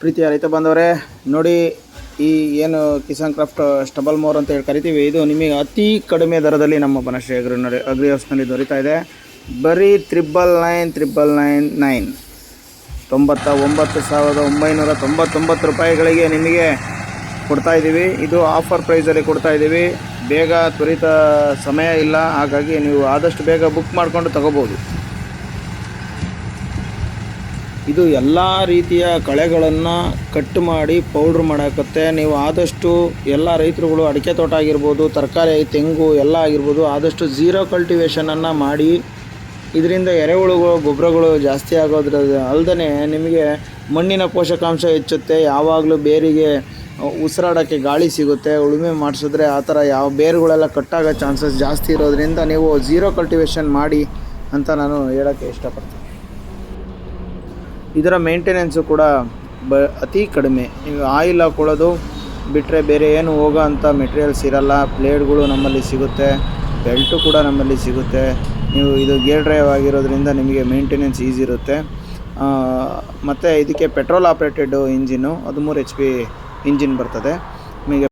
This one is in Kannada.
ಪ್ರೀತಿಯ ರೈತ ಬಂದವರೇ ನೋಡಿ ಈ ಏನು ಕಿಸಾನ್ ಕ್ರಾಫ್ಟ್ ಸ್ಟಬಲ್ ಮೋರ್ ಅಂತ ಹೇಳಿ ಕರಿತೀವಿ, ಇದು ನಿಮಗೆ ಅತಿ ಕಡಿಮೆ ದರದಲ್ಲಿ ನಮ್ಮ ಬನಶ್ರೀ ಅಗ್ರಿ ಅಗ್ರಿ ಹೌಸ್ನಲ್ಲಿ ದೊರೀತಾ ಇದೆ. ಬರೀ triple nine triple nine nine. ತೊಂಬತ್ತ ಒಂಬತ್ತು ಸಾವಿರದ ಒಂಬೈನೂರ ತೊಂಬತ್ತೊಂಬತ್ತು ರೂಪಾಯಿಗಳಿಗೆ ನಿಮಗೆ ಕೊಡ್ತಾ ಇದ್ದೀವಿ. ಇದು ಆಫರ್ ಪ್ರೈಸಲ್ಲಿ ಕೊಡ್ತಾ ಇದ್ದೀವಿ. ಬೇಗ ತ್ವರಿತ ಸಮಯ ಇಲ್ಲ, ಹಾಗಾಗಿ ನೀವು ಆದಷ್ಟು ಬೇಗ ಬುಕ್ ಮಾಡಿಕೊಂಡು ತಗೋಬೋದು. ಇದು ಎಲ್ಲ ರೀತಿಯ ಕಳೆಗಳನ್ನು ಕಟ್ ಮಾಡಿ ಪೌಡ್ರ್ ಮಾಡಾಕತ್ತೆ. ನೀವು ಆದಷ್ಟು ಎಲ್ಲ ರೈತರುಗಳು ಅಡಿಕೆ ತೋಟ ಆಗಿರ್ಬೋದು, ತರಕಾರಿ, ತೆಂಗು ಎಲ್ಲ ಆಗಿರ್ಬೋದು, ಆದಷ್ಟು ಝೀರೋ ಕಲ್ಟಿವೇಷನನ್ನು ಮಾಡಿ, ಇದರಿಂದ ಎರೆಹುಳುಗಳು ಗೊಬ್ಬರಗಳು ಜಾಸ್ತಿ ಆಗೋದ್ರ ಅಲ್ಲದೆ ನಿಮಗೆ ಮಣ್ಣಿನ ಪೋಷಕಾಂಶ ಹೆಚ್ಚುತ್ತೆ. ಯಾವಾಗಲೂ ಬೇರಿಗೆ ಉಸಿರಾಡೋಕ್ಕೆ ಗಾಳಿ ಸಿಗುತ್ತೆ. ಉಳುಮೆ ಮಾಡಿಸಿದ್ರೆ ಆ ಥರ ಯಾವ ಬೇರುಗಳೆಲ್ಲ ಕಟ್ಟಾಗೋ ಚಾನ್ಸಸ್ ಜಾಸ್ತಿ ಇರೋದ್ರಿಂದ ನೀವು ಝೀರೋ ಕಲ್ಟಿವೇಷನ್ ಮಾಡಿ ಅಂತ ನಾನು ಹೇಳೋಕ್ಕೆ ಇಷ್ಟಪಡ್ತೀನಿ. ಇದರ ಮೇಂಟೆನೆನ್ಸು ಕೂಡ ಬ ಅತಿ ಕಡಿಮೆ. ನೀವು ಆಯಿಲ್ ಹಾಕೊಳ್ಳೋದು ಬಿಟ್ಟರೆ ಬೇರೆ ಏನು ಹೋಗೋ ಅಂಥ ಮೆಟೀರಿಯಲ್ಸ್ ಇರಲ್ಲ. ಪ್ಲೇಟ್ಗಳು ನಮ್ಮಲ್ಲಿ ಸಿಗುತ್ತೆ. ಬೆಲ್ಟು ಕೂಡ ನಮ್ಮಲ್ಲಿ ಸಿಗುತ್ತೆ. ನೀವು ಇದು ಗೇರ್ ಡ್ರೈವ್ ಆಗಿರೋದ್ರಿಂದ ನಿಮಗೆ ಮೇಂಟೆನೆನ್ಸ್ ಈಸಿ ಇರುತ್ತೆ. ಮತ್ತು ಇದಕ್ಕೆ ಪೆಟ್ರೋಲ್ ಆಪ್ರೇಟೆಡ್ ಇಂಜಿನ್ನು ಹದಿಮೂರು ಎಚ್ ಪಿ ಇಂಜಿನ್ ಬರ್ತದೆ. ನಿಮಗೆ